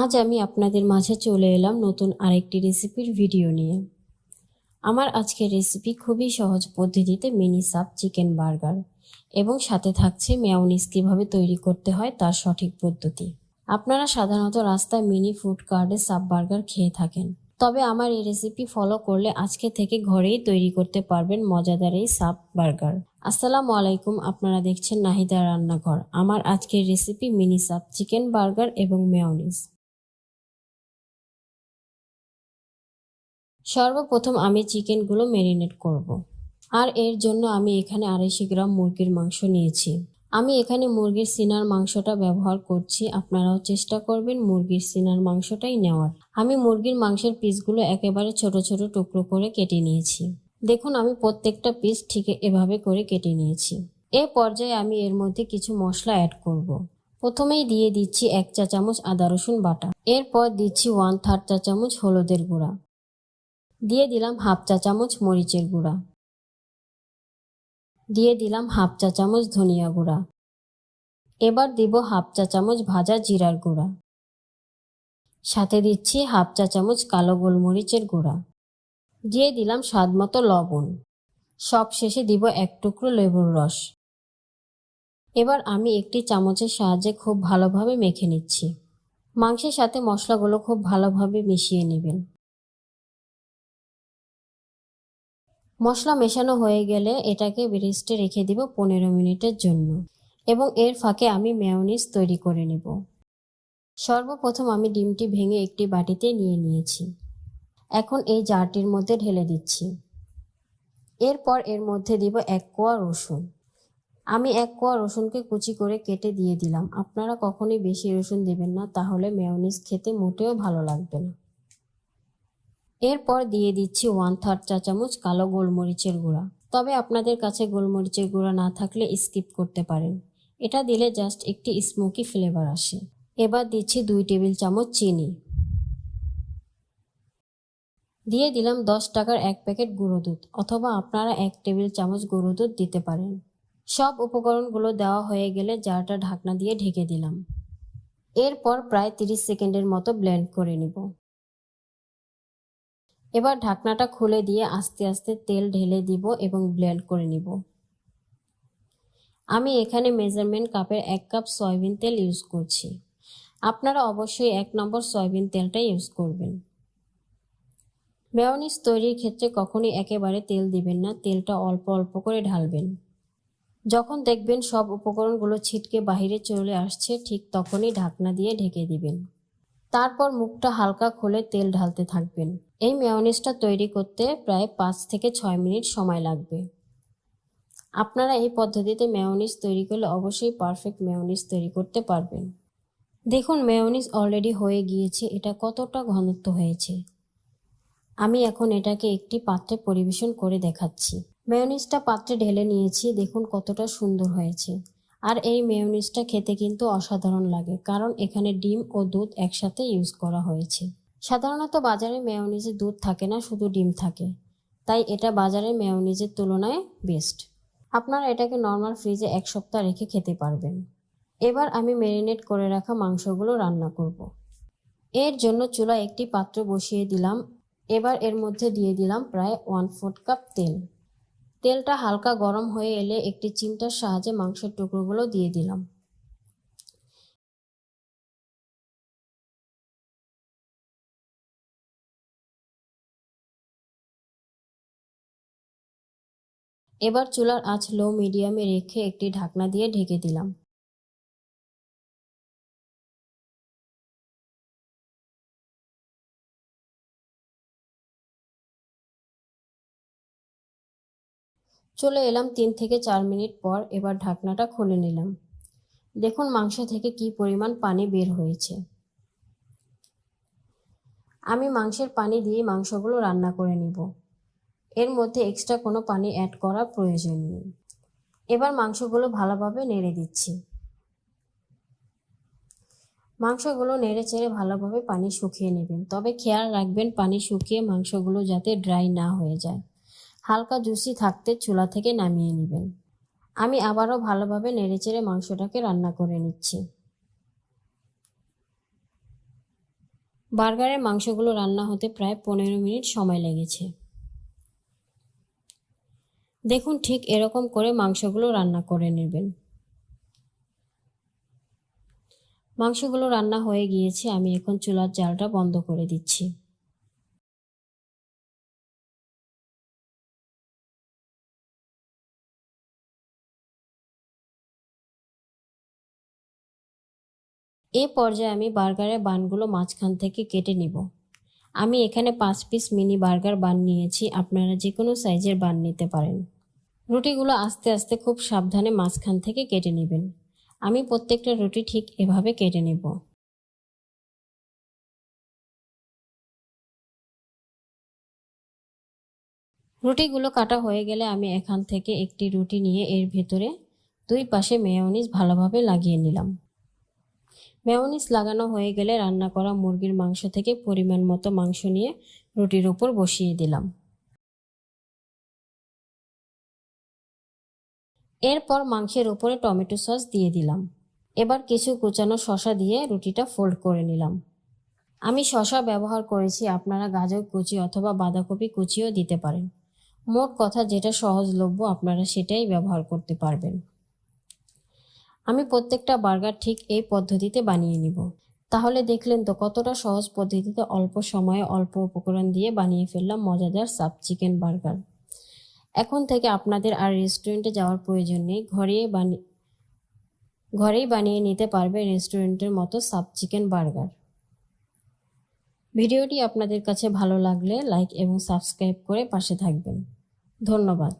আজ আমি আপনাদের মাঝে চলে এলাম নতুন আরেকটি রেসিপির ভিডিও নিয়ে। আমার আজকের রেসিপি খুবই সহজ পদ্ধতিতে মিনি সাপ চিকেন বার্গার এবং সাথে থাকছে মেয়নিজ কীভাবে তৈরি করতে হয় তার সঠিক পদ্ধতি। আপনারা সাধারণত রাস্তায় মিনি ফুড কার্টে সাব বার্গার খেয়ে থাকেন। তবে আমার এই রেসিপি ফলো করলে আজকে থেকে ঘরেই তৈরি করতে পারবেন মজাদার এই সাব বার্গার। আসসালামু আলাইকুম, আপনারা দেখছেন নাহিদা রান্নাঘর। আমার আজকের recipe mini sub chicken burger এবং মেয়নিজ সর্বপ্রথম আমি চিকেনগুলো ম্যারিনেট করব। আর এর জন্য আমি এখানে আড়াইশো গ্রাম মুরগির মাংস নিয়েছি। আমি এখানে মুরগির সিনার মাংসটা ব্যবহার করছি। আপনারাও চেষ্টা করবেন মুরগির সিনার মাংসটাই নেওয়ার। আমি মুরগির মাংসের পিসগুলো একেবারে ছোট ছোট টুকরো করে কেটে নিয়েছি। দেখুন, আমি প্রত্যেকটা পিস ঠিক এভাবে করে কেটে নিয়েছি। এ পর্যায়ে আমি এর মধ্যে কিছু মশলা অ্যাড করব। প্রথমেই দিয়ে দিচ্ছি এক চা চামচ আদা রসুন বাটা। এরপর দিচ্ছি ওয়ান থার্ড চা চামচ হলুদের গুঁড়া। দিয়ে দিলাম হাফ চা চামচ মরিচের গুঁড়া। দিয়ে দিলাম হাফ চা চামচ ধনিয়া গুঁড়া। এবার দিব হাফ চা চামচ ভাজা জিরার গুঁড়া। সাথে দিচ্ছি হাফ চা চামচ কালো গোলমরিচের গুঁড়া। দিয়ে দিলাম স্বাদ মতো লবণ। সব শেষে দিব এক টুকরো লেবুর রস। এবার আমি একটি চামচের সাহায্যে খুব ভালোভাবে মেখে নিচ্ছি। মাংসের সাথে মশলাগুলো খুব ভালোভাবে মিশিয়ে নেবেন। মশলা মেশানো হয়ে গেলে এটাকে রেস্টে রেখে দিব পনেরো মিনিটের জন্য এবং এর ফাঁকে আমি মেয়নিজ তৈরি করে নেব। সর্বপ্রথম আমি ডিমটি ভেঙে একটি বাটিতে নিয়ে নিয়েছি। এখন এই জারটির মধ্যে ঢেলে দিচ্ছি। এরপর এর মধ্যে দিব এক কোয়া রসুন। আমি এক কোয়া রসুনকে কুচি করে কেটে দিয়ে দিলাম। আপনারা কখনোই বেশি রসুন দেবেন না, তাহলে মেয়নিজ খেতে মোটেও ভালো লাগবে না। এরপর দিয়ে দিচ্ছি ওয়ান থার্ড চা চামচ কালো গোলমরিচের গুঁড়া। তবে আপনাদের কাছে গোলমরিচের গুঁড়া না থাকলে স্কিপ করতে পারেন। এটা দিলে জাস্ট একটি স্মোকি ফ্লেভার আসে। এবার দিচ্ছি দুই টেবিল চামচ চিনি। দিয়ে দিলাম দশ টাকার এক প্যাকেট গুঁড়ো দুধ অথবা আপনারা এক টেবিল চামচ গুঁড়ো দুধ দিতে পারেন। সব উপকরণগুলো দেওয়া হয়ে গেলে জারটা ঢাকনা দিয়ে ঢেকে দিলাম। এরপর প্রায় তিরিশ সেকেন্ডের মতো ব্লেন্ড করে নিব। এবার ঢাকনাটা খুলে দিয়ে আস্তে আস্তে তেল ঢেলে দিব এবং ব্লেন্ড করে নিব। আমি এখানে মেজারমেন্ট কাপের এক কাপ সয়াবিন তেল ইউজ করছি। আপনারা অবশ্যই এক নম্বর সয়াবিন তেলটা ইউজ করবেন। মেয়নিস তৈরির ক্ষেত্রে কখনই একেবারে তেল দিবেন না, তেলটা অল্প অল্প করে ঢালবেন। যখন দেখবেন সব উপকরণগুলো ছিটকে বাহিরে চলে আসছে, ঠিক তখনই ঢাকনা দিয়ে ঢেকে দিবেন। তারপর মুখটা হালকা খুলে তেল ঢালতে থাকবেন। এই মেয়নিজটা তৈরি করতে প্রায় পাঁচ থেকে ছয় মিনিট সময় লাগবে। আপনারা এই পদ্ধতিতে মেয়নিজ তৈরি করলে অবশ্যই পারফেক্ট মেয়নিজ তৈরি করতে পারবেন। দেখুন মেয়নিজ অলরেডি হয়ে গিয়েছে, এটা কতটা ঘনত্ব হয়েছে। আমি এখন এটাকে একটি পাত্রে পরিবেশন করে দেখাচ্ছি। মেয়নিজটা পাত্রে ঢেলে নিয়েছি, দেখুন কতটা সুন্দর হয়েছে। আর এই মেয়নিজটা খেতে কিন্তু অসাধারণ লাগে, কারণ এখানে ডিম ও দুধ একসাথে ইউজ করা হয়েছে। সাধারণত বাজারে মেয়নিজে দুধ থাকে না, শুধু ডিম থাকে। তাই এটা বাজারে মেয়নিজের তুলনায় বেস্ট আপনারা এটাকে নর্মাল ফ্রিজে এক সপ্তাহ রেখে খেতে পারবেন। এবার আমি ম্যারিনেট করে রাখা মাংসগুলো রান্না করব। এর জন্য চুলা একটি পাত্র বসিয়ে দিলাম। এবার এর মধ্যে দিয়ে দিলাম প্রায় ওয়ান ফোর্থ কাপ তেল। তেলটা হালকা গরম হয়ে এলে একটি চিমটার সাহায্যে মাংসের টুকরোগুলো দিয়ে দিলাম। এবার চুলার আঁচ লো মিডিয়ামে রেখে একটি ঢাকনা দিয়ে ঢেকে দিলাম। চলে এলাম তিন থেকে চার মিনিট পর এবার ঢাকনাটা খুলে নিলাম। দেখুন মাংস থেকে কি পরিমাণ পানি বের হয়েছে। আমি মাংসের পানি দিয়ে মাংসগুলো রান্না করে নিব। এর মধ্যে এক্সট্রা কোনো পানি অ্যাড করার প্রয়োজন নেই। এবার মাংসগুলো ভালোভাবে নেড়ে দিচ্ছি। মাংসগুলো নেড়ে চেড়ে ভালোভাবে পানি শুকিয়ে নেবেন। তবে খেয়াল রাখবেন পানি শুকিয়ে মাংসগুলো যাতে ড্রাই না হয়ে যায়। হালকা জুসি থাকতে চুলা থেকে নামিয়ে নেবেন। আমি আবারও ভালোভাবে নেড়েচেড়ে মাংসটাকে রান্না করে নিচ্ছি। বার্গারের মাংসগুলো রান্না হতে প্রায় পনেরো মিনিট সময় লেগেছে। দেখুন ঠিক এরকম করে মাংসগুলো রান্না করে নেবেন। মাংসগুলো রান্না হয়ে গিয়েছে, আমি এখন চুলার জালটা বন্ধ করে দিচ্ছি। এ পর্যায়ে আমি বার্গারের বানগুলো মাঝখান থেকে কেটে নিব। আমি এখানে পাঁচ পিস মিনি বার্গার বান নিয়েছি, আপনারা যে কোনো সাইজের বান নিতে পারেন। রুটিগুলো আস্তে আস্তে খুব সাবধানে মাঝখান থেকে কেটে নেবেন। আমি প্রত্যেকটা রুটি ঠিক এভাবে কেটে নেব। রুটিগুলো কাটা হয়ে গেলে আমি এখান থেকে একটি রুটি নিয়ে এর ভেতরে দুই পাশে মেয়নিজ ভালোভাবে লাগিয়ে নিলাম। মেয়নিজ লাগানো হয়ে গেলে রান্না করা মুরগির মাংস থেকে পরিমাণ মতো মাংস নিয়ে রুটির ওপর বসিয়ে দিলাম। এরপর মাংসের উপরে টমেটো সস দিয়ে দিলাম। এবার কিছু কুচানো শশা দিয়ে রুটিটা ফোল্ড করে নিলাম। আমি শশা ব্যবহার করেছি, আপনারা গাজর কুচি অথবা বাঁধাকপি কুচিও দিতে পারেন। মোট কথা যেটা সহজলভ্য, আপনারা সেটাই ব্যবহার করতে পারবেন। আমি প্রত্যেকটা বার্গার ঠিক এই পদ্ধতিতে বানিয়ে নিব। তাহলে দেখলেন তো কতটা সহজ পদ্ধতিতে অল্প সময়ে অল্প উপকরণ দিয়ে বানিয়ে ফেললাম মজাদার সাব চিকেন বার্গার। এখন থেকে আপনাদের আর রেস্টুরেন্টে যাওয়ার প্রয়োজন নেই। ঘরেই বানিয়ে ঘরেই বানিয়ে নিতে পারবে রেস্টুরেন্টের মতো সাব চিকেন বার্গার। ভিডিওটি আপনাদের কাছে ভালো লাগলে লাইক এবং সাবস্ক্রাইব করে পাশে থাকবেন। ধন্যবাদ।